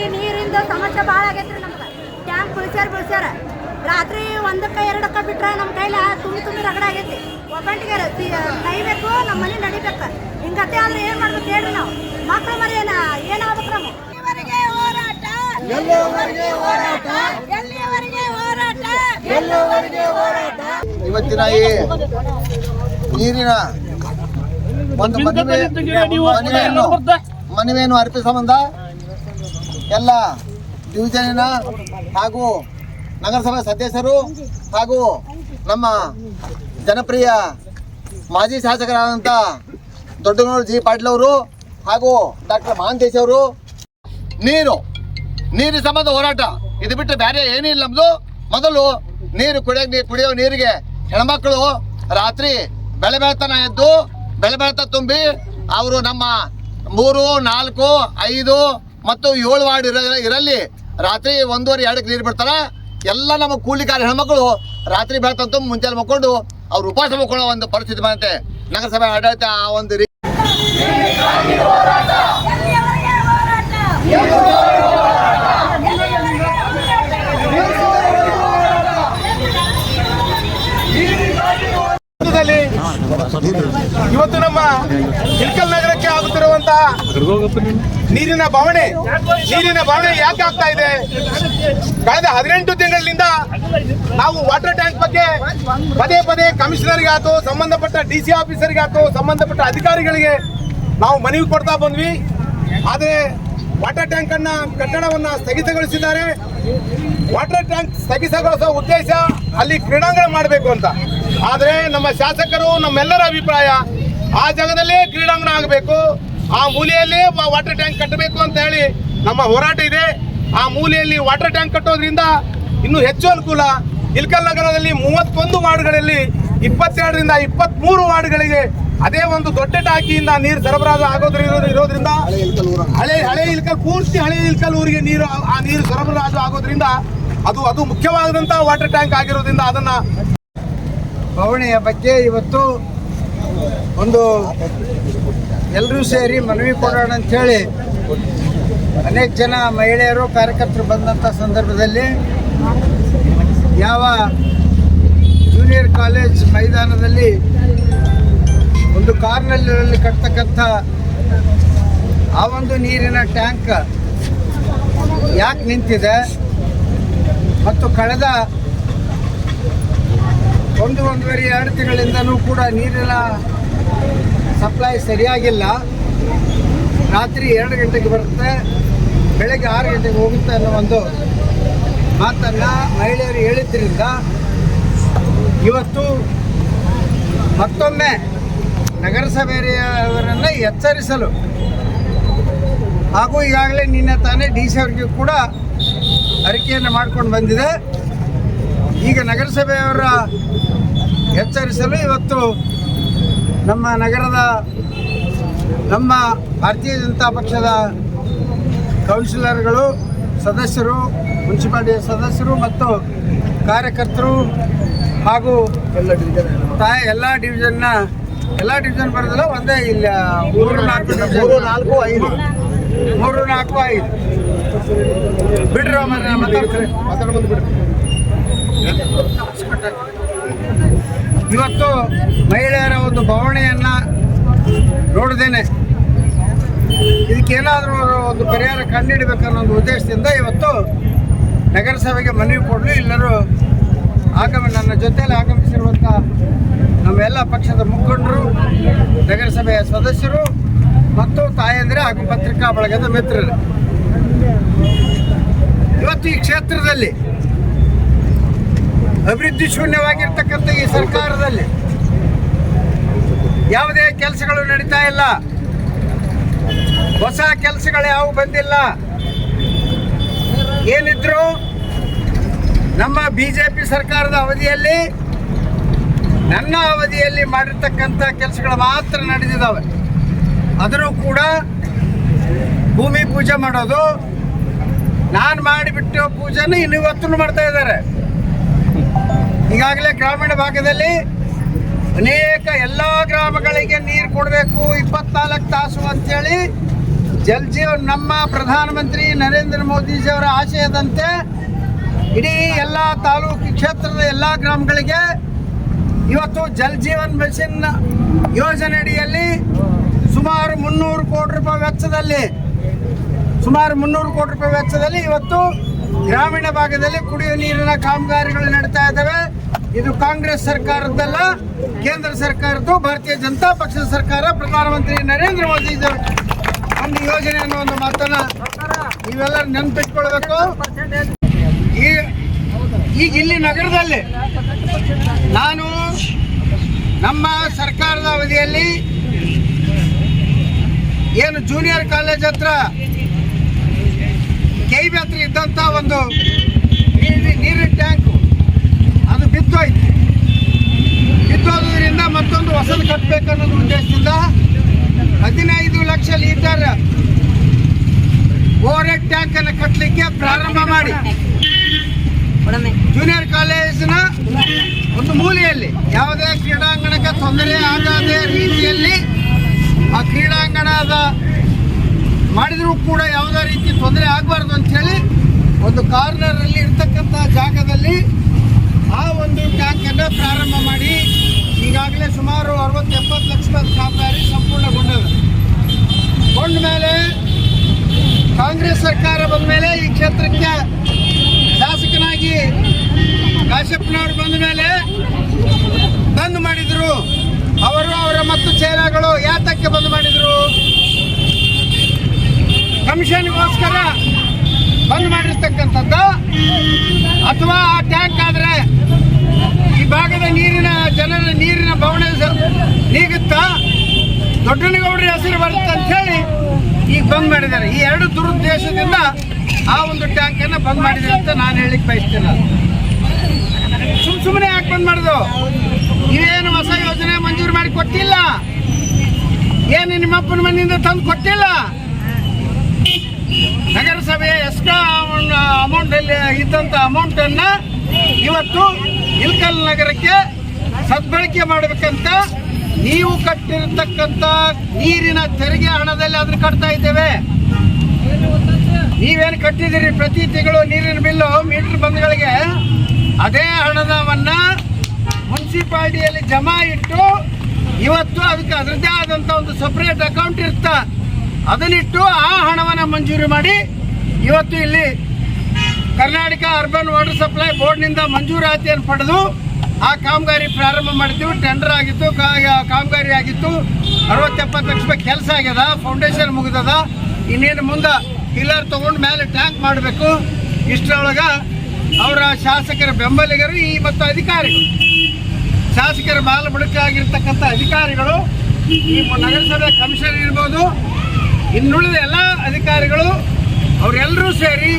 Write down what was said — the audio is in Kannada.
ಹಿಂಗಾಗಿ ನೀರಿಂದ ಸಮಸ್ಯೆ ಭಾಳ ಆಗೈತ್ರಿ ನಮ್ಗೆ. ಟ್ಯಾಂಕ್ ಬಿಳ್ಸ್ಯಾರ ಬಿಳ್ಸ್ಯಾರ. ರಾತ್ರಿ ಒಂದಕ್ಕೆ ಎರಡಕ್ಕೆ ಬಿಟ್ರೆ ನಮ್ಮ ಕೈಲ ತುಂಬಿ ತುಂಬಿ ರಗಡ ಆಗೈತಿ. ಒಬ್ಬಂಟಿಗೆ ಕೈಬೇಕು ನಮ್ಮ ಮನೆ ನಡಿಬೇಕು. ಹಿಂಗತ್ತೆ ಆದ್ರೆ ಏನು ಮಾಡ್ಬೇಕು ಹೇಳ್ರಿ ನಾವು. ಮಕ್ಳು ಮರಿ ಏನ ಏನಾಗ್ಬೇಕು ನಾವು ಎಲ್ಲಿವರೆಗೆ ಹೋರಾಟ? ಎಲ್ಲಿವರೆಗೆ ಹೋರಾಟ? ಎಲ್ಲಿವರೆಗೆ ಹೋರಾಟ? ಎಲ್ಲಿವರೆಗೆ ಹೋರಾಟ? ಇವತ್ತಿನ ಈ ನೀರಿನ ಒಂದು ಮನವಿ ಮನವಿಯನ್ನು ಮನವಿಯನ್ನು ಅರ್ಪಿಸ ಸಂಬಂಧ ಎಲ್ಲ ಡಿವಿಷನಿನ ಹಾಗೂ ನಗರಸಭಾ ಸದಸ್ಯರು ಹಾಗೂ ನಮ್ಮ ಜನಪ್ರಿಯ ಮಾಜಿ ಶಾಸಕರಾದಂಥ ದೊಡ್ಡಗೌಡ ಜಿ ಪಾಟೀಲ್ ಅವರು ಹಾಗೂ ಡಾಕ್ಟರ್ ಮಹಾಂತೇಶ್ ಅವರು. ನೀರು ನೀರು ಸಂಬಂಧ ಹೋರಾಟ. ಇದು ಬಿಟ್ಟು ಬೇರೆ ಏನಿಲ್ಲ ನಮ್ಮದು ಮೊದಲು ನೀರು ಕುಡಿಯೋಕೆ ಕುಡಿಯೋ ನೀರಿಗೆ ಹೆಣ್ಮಕ್ಳು ರಾತ್ರಿ ಬೆಳೆ ಬೆಳತನ ಎದ್ದು ಬೆಳೆ ಬೆಳತ ತುಂಬಿ ಅವರು ನಮ್ಮ ಮೂರು, ನಾಲ್ಕು, ಐದು ಮತ್ತು ಏಳು ವಾರ್ಡ್ ಇರ ಇರಲ್ಲಿ ರಾತ್ರಿ ಒಂದೂವರೆ, ಎರಡಕ್ಕೆ ನೀರು ಬಿಡ್ತಾರೆ. ಎಲ್ಲ ನಮ್ಮ ಕೂಲಿಕಾರ ಹೆಣ್ಮಕ್ಳು ರಾತ್ರಿ ಬೆಳಕಂತ ಮುಂಚೆ ಮಕ್ಕೊಂಡು ಅವ್ರು ಉಪವಾಸ ಮಾಡ್ಕೊಳ್ಳೋ ಒಂದು ಪರಿಸ್ಥಿತಿ ಬಂತೆ. ನಗರಸಭೆ ಆಡಳಿತ ಆ ಒಂದು ಇವತ್ತು ನಮ್ಮ ಇಳಕಲ್ ನೀರಿನ ಬವಣೆ ನೀರಿನ ಬವಣೆ ಯಾಕೆ ಆಗ್ತಾ ಇದೆ? ಕಳೆದ ಹದಿನೆಂಟು ತಿಂಗಳಿನಿಂದ ನಾವು ವಾಟರ್ ಟ್ಯಾಂಕ್ ಬಗ್ಗೆ ಪದೇ ಪದೇ ಕಮಿಷನರ್ಗೆ ಆಯ್ತು ಸಂಬಂಧಪಟ್ಟ ಡಿ ಸಿ ಆಫೀಸರ್ಗೆ ಆಯ್ತು ಸಂಬಂಧಪಟ್ಟ ಅಧಿಕಾರಿಗಳಿಗೆ ನಾವು ಮನವಿ ಕೊಡ್ತಾ ಬಂದ್ವಿ. ಆದರೆ ವಾಟರ್ ಟ್ಯಾಂಕ್ ಅನ್ನ ಕಟ್ಟಡವನ್ನ ಸ್ಥಗಿತಗೊಳಿಸಿದ್ದಾರೆ. ವಾಟರ್ ಟ್ಯಾಂಕ್ ಸ್ಥಗಿತಗೊಳಿಸೋ ಉದ್ದೇಶ ಅಲ್ಲಿ ಕ್ರೀಡಾಂಗಣ ಮಾಡಬೇಕು ಅಂತ. ಆದರೆ ನಮ್ಮ ಶಾಸಕರು, ನಮ್ಮೆಲ್ಲರ ಅಭಿಪ್ರಾಯ, ಆ ಜಾಗದಲ್ಲೇ ಕ್ರೀಡಾಂಗಣ ಆಗಬೇಕು. ಆ ಮೂಲೆಯಲ್ಲಿ ವಾಟರ್ ಟ್ಯಾಂಕ್ ಕಟ್ಟಬೇಕು ಅಂತ ಹೇಳಿ ನಮ್ಮ ಹೋರಾಟ ಇದೆ. ಆ ಮೂಲೆಯಲ್ಲಿ ವಾಟರ್ ಟ್ಯಾಂಕ್ ಕಟ್ಟೋದ್ರಿಂದ ಇನ್ನೂ ಹೆಚ್ಚು ಅನುಕೂಲ. ಇಲ್ಕಲ್ ನಗರದಲ್ಲಿ ಮೂವತ್ತೊಂದು ವಾರ್ಡ್ಗಳಲ್ಲಿ ಇಪ್ಪತ್ತೆರಡರಿಂದ ಇಪ್ಪತ್ಮೂರು ವಾರ್ಡ್ಗಳಿಗೆ ಅದೇ ಒಂದು ದೊಡ್ಡ ಟಾಕಿಯಿಂದ ನೀರು ಸರಬರಾಜು ಆಗೋದ್ರಿಂದ ಇರೋದ್ರಿಂದ ಹಳೆ ಹಳೆ ಇಲ್ಕಲ್, ಪೂರ್ತಿ ಹಳೆ ಇಲ್ಕಲ್ ಊರಿಗೆ ನೀರು ಆ ನೀರು ಸರಬರಾಜು ಆಗೋದ್ರಿಂದ ಅದು ಅದು ಮುಖ್ಯವಾದಂತಹ ವಾಟರ್ ಟ್ಯಾಂಕ್ ಆಗಿರೋದ್ರಿಂದ ಅದನ್ನ ಬವಣೆಯ ಬಗ್ಗೆ ಇವತ್ತು ಒಂದು ಎಲ್ಲರೂ ಸೇರಿ ಮನವಿ ಕೊಡೋಣ ಅಂಥೇಳಿ ಅನೇಕ ಜನ ಮಹಿಳೆಯರು, ಕಾರ್ಯಕರ್ತರು ಬಂದಂಥ ಸಂದರ್ಭದಲ್ಲಿ ಯಾವ ಜೂನಿಯರ್ ಕಾಲೇಜ್ ಮೈದಾನದಲ್ಲಿ ಒಂದು ಕಾರ್ನಲ್ಲಿ ಕಟ್ತಕ್ಕಂಥ ಆ ಒಂದು ನೀರಿನ ಟ್ಯಾಂಕ್ ಯಾಕೆ ನಿಂತಿದೆ ಮತ್ತು ಕಳೆದ ಒಂದು, ಒಂದೂವರೆ, ಎರಡು ತಿಂಗಳಿಂದನೂ ಕೂಡ ನೀರಿನ ಸಪ್ಲೈ ಸರಿಯಾಗಿಲ್ಲ. ರಾತ್ರಿ ಎರಡು ಗಂಟೆಗೆ ಬರುತ್ತೆ, ಬೆಳಗ್ಗೆ ಆರು ಗಂಟೆಗೆ ಹೋಗುತ್ತೆ ಅನ್ನೋ ಒಂದು ಮಾತನ್ನು ಮಹಿಳೆಯರು ಹೇಳಿದ್ರಿಂದ ಇವತ್ತು ಮತ್ತೊಮ್ಮೆ ನಗರಸಭೆಯವರನ್ನು ಎಚ್ಚರಿಸಲು ಹಾಗೂ ಈಗಾಗಲೇ ನಿನ್ನೆ ತಾನೇ ಡಿ ಸಿ ಅವರಿಗೆ ಕೂಡ ಅರಿಕೆಯನ್ನು ಮಾಡ್ಕೊಂಡು ಬಂದಿದೆ. ಈಗ ನಗರಸಭೆಯವರ ಎಚ್ಚರಿಸಲು ಇವತ್ತು ನಮ್ಮ ನಗರದ ನಮ್ಮ ಭಾರತೀಯ ಜನತಾ ಪಕ್ಷದ ಕೌನ್ಸಿಲರ್ಗಳು ಸದಸ್ಯರು ಮುನ್ಸಿಪಾಲಿಟಿಯ ಸದಸ್ಯರು ಮತ್ತು ಕಾರ್ಯಕರ್ತರು ಹಾಗೂ ಎಲ್ಲ ಡಿವಿಷನ್ ಎಲ್ಲ ಡಿವಿಷನ್ನ ಎಲ್ಲ ಡಿವಿಷನ್ ಬರೋದಿಲ್ಲ ಒಂದೇ ಇಲ್ಲ ಮೂರು ನಾಲ್ಕು ಮೂರು ನಾಲ್ಕು ಐದು. ಮೂರು ನಾಲ್ಕು ಐದು. ಬಿಡ್ರಿ ಮಾತಾಡ್ತಾರೆ. ಮಾತಾಡ್ಬೋದು ಬಿಡ್ರಿ. ಇವತ್ತು ಮಹಿಳೆಯರ ಒಂದು ಬವಣೆಯನ್ನ ನೋಡಿದ್ದೇನೆ. ಇದಕ್ಕೇನಾದರೂ ಒಂದು ಪರಿಹಾರ ಕಂಡುಹಿಡಬೇಕನ್ನೋ ಒಂದು ಉದ್ದೇಶದಿಂದ ಇವತ್ತು ನಗರಸಭೆಗೆ ಮನವಿ ಕೊಡಲು ಎಲ್ಲರೂ ಆಗಮ ನನ್ನ ಜೊತೆಯಲ್ಲಿ ಆಗಮಿಸಿರುವಂಥ ನಮ್ಮೆಲ್ಲ ಪಕ್ಷದ ಮುಖಂಡರು, ನಗರಸಭೆಯ ಸದಸ್ಯರು ಮತ್ತು ತಾಯಂದಿರ ಹಾಗೂ ಪತ್ರಿಕಾ ಬಳಗದ ಮಿತ್ರರು. ಇವತ್ತು ಈ ಕ್ಷೇತ್ರದಲ್ಲಿ ಅಭಿವೃದ್ಧಿ ಶೂನ್ಯವಾಗಿರ್ತಕ್ಕಂಥ ಈ ಸರ್ಕಾರದಲ್ಲಿ ಯಾವುದೇ ಕೆಲಸಗಳು ನಡೀತಾ ಇಲ್ಲ. ಹೊಸ ಕೆಲಸಗಳು ಯಾವ ಬಂದಿಲ್ಲ. ಏನಿದ್ರು ನಮ್ಮ ಬಿಜೆಪಿ ಸರ್ಕಾರದ ಅವಧಿಯಲ್ಲಿ, ನನ್ನ ಅವಧಿಯಲ್ಲಿ ಮಾಡಿರ್ತಕ್ಕಂಥ ಕೆಲಸಗಳು ಮಾತ್ರ ನಡೆದಿದ್ದಾವೆ. ಅದರೂ ಕೂಡ ಭೂಮಿ ಪೂಜೆ ಮಾಡೋದು, ನಾನು ಮಾಡಿಬಿಟ್ಟು ಪೂಜೆನ ಇನ್ನು ಇವತ್ತೂ ಮಾಡ್ತಾ ಇದ್ದಾರೆ. ಈಗಾಗಲೇ ಗ್ರಾಮೀಣ ಭಾಗದಲ್ಲಿ ಅನೇಕ ಎಲ್ಲ ಗ್ರಾಮಗಳಿಗೆ ನೀರು ಕೊಡಬೇಕು ಇಪ್ಪತ್ನಾಲ್ಕು ತಾಸು ಅಂತೇಳಿ ಜಲ್ ಜೀವನ್ ನಮ್ಮ ಪ್ರಧಾನಮಂತ್ರಿ ನರೇಂದ್ರ ಮೋದಿಜಿಯವರ ಆಶಯದಂತೆ ಇಡೀ ಎಲ್ಲ ತಾಲೂಕು ಕ್ಷೇತ್ರದ ಎಲ್ಲ ಗ್ರಾಮಗಳಿಗೆ ಇವತ್ತು ಜಲ್ ಜೀವನ್ ಮಿಷನ್ ಯೋಜನೆ ಅಡಿಯಲ್ಲಿ ಸುಮಾರು ಮುನ್ನೂರು ಕೋಟಿ ರೂಪಾಯಿ ವೆಚ್ಚದಲ್ಲಿ, ಸುಮಾರು ಮುನ್ನೂರು ಕೋಟಿ ರೂಪಾಯಿ ವೆಚ್ಚದಲ್ಲಿ ಇವತ್ತು ಗ್ರಾಮೀಣ ಭಾಗದಲ್ಲಿ ಕುಡಿಯುವ ನೀರಿನ ಕಾಮಗಾರಿಗಳು ನಡೀತಾ ಇದ್ದಾವೆ. ಇದು ಕಾಂಗ್ರೆಸ್ ಸರ್ಕಾರದ್ದಲ್ಲ, ಕೇಂದ್ರ ಸರ್ಕಾರದ್ದು, ಭಾರತೀಯ ಜನತಾ ಪಕ್ಷದ ಸರ್ಕಾರ, ಪ್ರಧಾನಮಂತ್ರಿ ನರೇಂದ್ರ ಮೋದಿ ಒಂದು ಯೋಜನೆ ಅನ್ನೋ ಒಂದು ಮಾತನ್ನ ನೀವೆಲ್ಲರೂ ನೆನಪಿಟ್ಕೊಳ್ಬೇಕು. ಈಗ ಇಲ್ಲಿ ನಗರದಲ್ಲಿ ನಾನು ನಮ್ಮ ಸರ್ಕಾರದ ಅವಧಿಯಲ್ಲಿ ಏನು ಜೂನಿಯರ್ ಕಾಲೇಜ್ ಹತ್ರ ಕೈಬಿ ಹತ್ರ ಇದ್ದಂಥ ಒಂದು ನೀರಿನ ಟ್ಯಾಂಕು. ಅದು ಬಿದ್ದೋಯ್ತು. ಬಿದ್ದೋದ್ರಿಂದ ಮತ್ತೊಂದು ಹೊಸದು ಕಟ್ಟಬೇಕು ಅನ್ನೋದು ಉದ್ದೇಶದಿಂದ ಹದಿನೈದು lakh litre overhead tank ಅನ್ನು ಕಟ್ಟಲಿಕ್ಕೆ ಪ್ರಾರಂಭ ಮಾಡಿ. ಜೂನಿಯರ್ ಕಾಲೇಜಿನ ಒಂದು ಮೂಲೆಯಲ್ಲಿ ಯಾವುದೇ ಕ್ರೀಡಾಂಗಣಕ್ಕೆ ತೊಂದರೆ ಆಗದ ರೀತಿಯಲ್ಲಿ ಆ ಕ್ರೀಡಾಂಗಣದ ಮಾಡಿದರೂ ಕೂಡ ಯಾವುದೇ ರೀತಿ ತೊಂದರೆ ಆಗಬಾರ್ದು ಅಂತ ಹೇಳಿ ಒಂದು ಕಾರ್ನರ್ ಅಲ್ಲಿ ಇರ್ತಕ್ಕಂಥ ಜಾಗದಲ್ಲಿ ಆ ಒಂದು ಟ್ಯಾಂಕ್ ಅನ್ನು ಪ್ರಾರಂಭ ಮಾಡಿ ಈಗಾಗಲೇ ಸುಮಾರು ಅರವತ್ತು ಎಪ್ಪತ್ತು ಲಕ್ಷದ ಕಾಮಗಾರಿ ಸಂಪೂರ್ಣಗೊಂಡದ ಕೊಂಡ ಮೇಲೆ ಕಾಂಗ್ರೆಸ್ ಸರ್ಕಾರ ಬಂದ ಮೇಲೆ ಈ ಕ್ಷೇತ್ರಕ್ಕೆ ಶಾಸಕನಾಗಿ ಕಾಶ್ಯಪ್ಪನವರು ಬಂದ ಮೇಲೆ ಬಂದ್ ಮಾಡಿದ್ರು. ಅವರು ಅವರ ಮತ್ತು ಚೇರಗಳು ಯಾತಕ್ಕೆ ಬಂದ್ ಮಾಡಿದ್ರು? ಕಮಿಷನ್ಗೋಸ್ಕರ ಬಂದ್ ಮಾಡಿರ್ತಕ್ಕಂಥದ್ದು. ಅಥವಾ ಆ ಟ್ಯಾಂಕ್ ಆದರೆ ಈ ಭಾಗದ ನೀರಿನ ಜನರ ನೀರಿನ ಬವಣೆ ನೀಗುತ್ತಾ? ದೊಡ್ಡನಗೌಡರ ಹೆಸರು ಬರುತ್ತೆ ಅಂತ ಹೇಳಿ ಈಗ ಬಂದ್ ಮಾಡಿದ್ದಾರೆ. ಈ ಎರಡು ದುರುದ್ದೇಶದಿಂದ ಆ ಒಂದು ಟ್ಯಾಂಕ್ ಅನ್ನ ಬಂದ್ ಮಾಡಿದ್ದಾರೆ ಅಂತ ನಾನು ಹೇಳಿಕ್ ಬಯಸ್ತೇನೆ ಸುಮ್ ಸುಮ್ಮನೆ ಯಾಕೆ ಬಂದ್ ಮಾಡುದು? ನೀವೇನು ಹೊಸ ಯೋಜನೆ ಮಂಜೂರು ಮಾಡಿ ಕೊಟ್ಟಿಲ್ಲ? ಏನು ನಿಮ್ಮಪ್ಪನ ಮನೆಯಿಂದ ತಂದು ಕೊಟ್ಟಿಲ್ಲ? ನಗರಸಭೆಯ ಎಕ್ಸ್ಟ್ರಾ ಅಮೌಂಟ್ ಅಲ್ಲಿ ಇದ್ದಂತ ಅಮೌಂಟ್ ಅನ್ನ ಇವತ್ತು ಇಲ್ಕಲ್ ನಗರಕ್ಕೆ ಸದ್ಬಳಕೆ ಮಾಡಬೇಕಂತ ನೀವು ಕಟ್ಟಿರ್ತಕ್ಕಂಥ ನೀರಿನ ತೆರಿಗೆ ಹಣದಲ್ಲಿ ಅದನ್ನು ಕಟ್ತಾ ಇದ್ದೇವೆ. ನೀವೇನು ಕಟ್ಟಿದ್ದೀರಿ? ಪ್ರತಿ ತಿಂಗಳು ನೀರಿನ ಬಿಲ್ಲು ಮೀಟರ್ ಬಂದ್ಗಳಿಗೆ ಅದೇ ಹಣದವನ್ನ ಮುನ್ಸಿಪಾಲ್ಟಿಯಲ್ಲಿ ಜಮಾ ಇಟ್ಟು ಇವತ್ತು ಅದಕ್ಕೆ ಅದರದ್ದೇ ಆದಂಥ ಒಂದು ಸಪ್ರೇಟ್ ಅಕೌಂಟ್ ಇರ್ತಾ ಅದನ್ನಿಟ್ಟು ಆ ಹಣವನ್ನು ಮಂಜೂರು ಮಾಡಿ ಇವತ್ತು ಇಲ್ಲಿ ಕರ್ನಾಟಕ ಅರ್ಬನ್ ವಾಟರ್ ಸಪ್ಲೈ ಬೋರ್ಡ್ನಿಂದ ಮಂಜೂರಾತಿಯನ್ನು ಪಡೆದು ಆ ಕಾಮಗಾರಿ ಪ್ರಾರಂಭ ಮಾಡಿದ್ದೀವಿ ಟೆಂಡರ್ ಆಗಿತ್ತು ಕಾಮಗಾರಿ ಆಗಿತ್ತು. ಅರವತ್ತೆಪ್ಪತ್ತು ಲಕ್ಷ ರೂಪಾಯಿ ಕೆಲಸ ಆಗ್ಯದ ಫೌಂಡೇಶನ್ ಮುಗಿದದ. ಇನ್ನೇನು ಮುಂದೆ ಪಿಲ್ಲರ್ ತೊಗೊಂಡು ಮೇಲೆ ಟ್ಯಾಂಕ್ ಮಾಡಬೇಕು. ಇಷ್ಟರೊಳಗೆ ಅವರ ಶಾಸಕರ ಬೆಂಬಲಿಗರು ಈ ಮತ್ತು ಅಧಿಕಾರಿಗಳು. ಶಾಸಕರ ಬಾಲ ಬುಡಕಾಗಿರ್ತಕ್ಕಂಥ ಅಧಿಕಾರಿಗಳು ಈ ನಗರಸಭೆ ಕಮಿಷನರ್ ಇರ್ಬೋದು ಇನ್ನುಳಿದ ಎಲ್ಲ ಅಧಿಕಾರಿಗಳು ಅವರೆಲ್ಲರೂ ಸೇರಿ